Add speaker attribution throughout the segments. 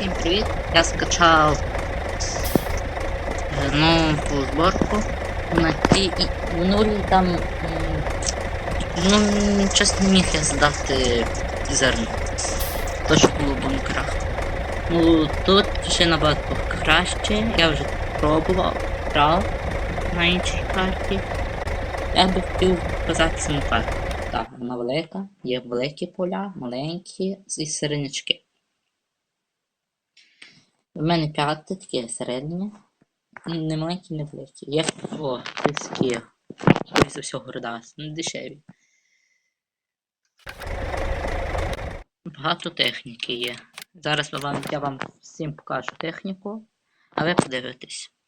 Speaker 1: Всім привіт! Я скачав е, нову зборку на ті в нулі там ну щось не міг я здати зерно. То що було в бункерах. Ну тут ще набагато краще, я вже пробував, грав на іншій карті. Я би хотів показати саму карту. Так, вона велика, є великі поля, маленькі і середнячки. У мене п'яте таке середнє. Не маленькі, не великі. Є о, такі. Ось за всього города, не дешеві. Багато техніки є. Зараз я вам всім покажу техніку, а ви подивитесь.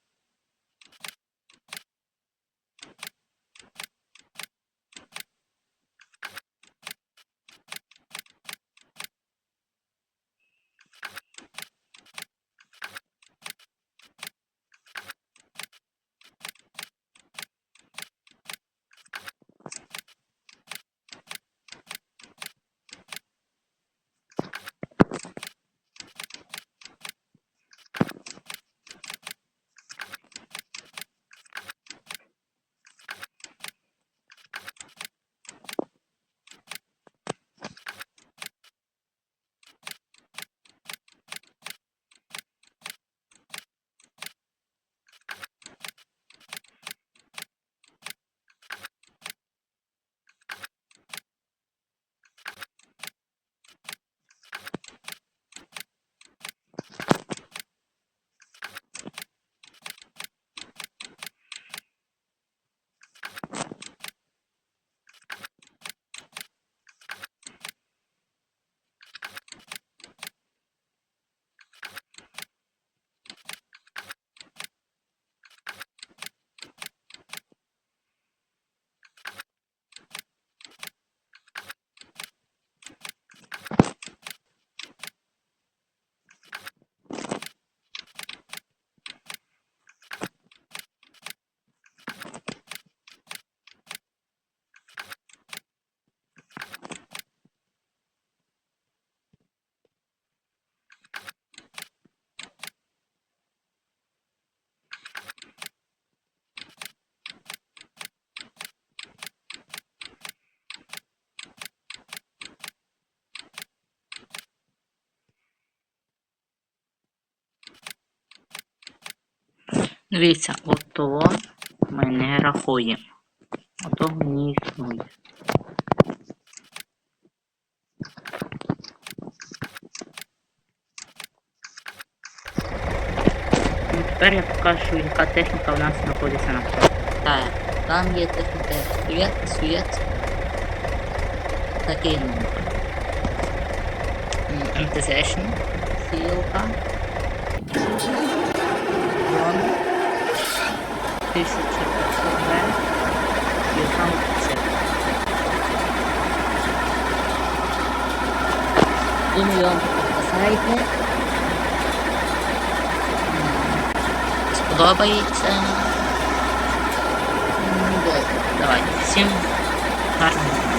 Speaker 1: Дивіться, от того ми не рахуємо. Отого не існує. Ну, тепер я покажу, яка техніка у нас знаходиться на. Так, там є техніка світ, світ. Такий номер. МТЗшні, сілка. 1500 Б. І там це. Думаю, вам показаєте. Сподобається. Давайте. Всім гарного.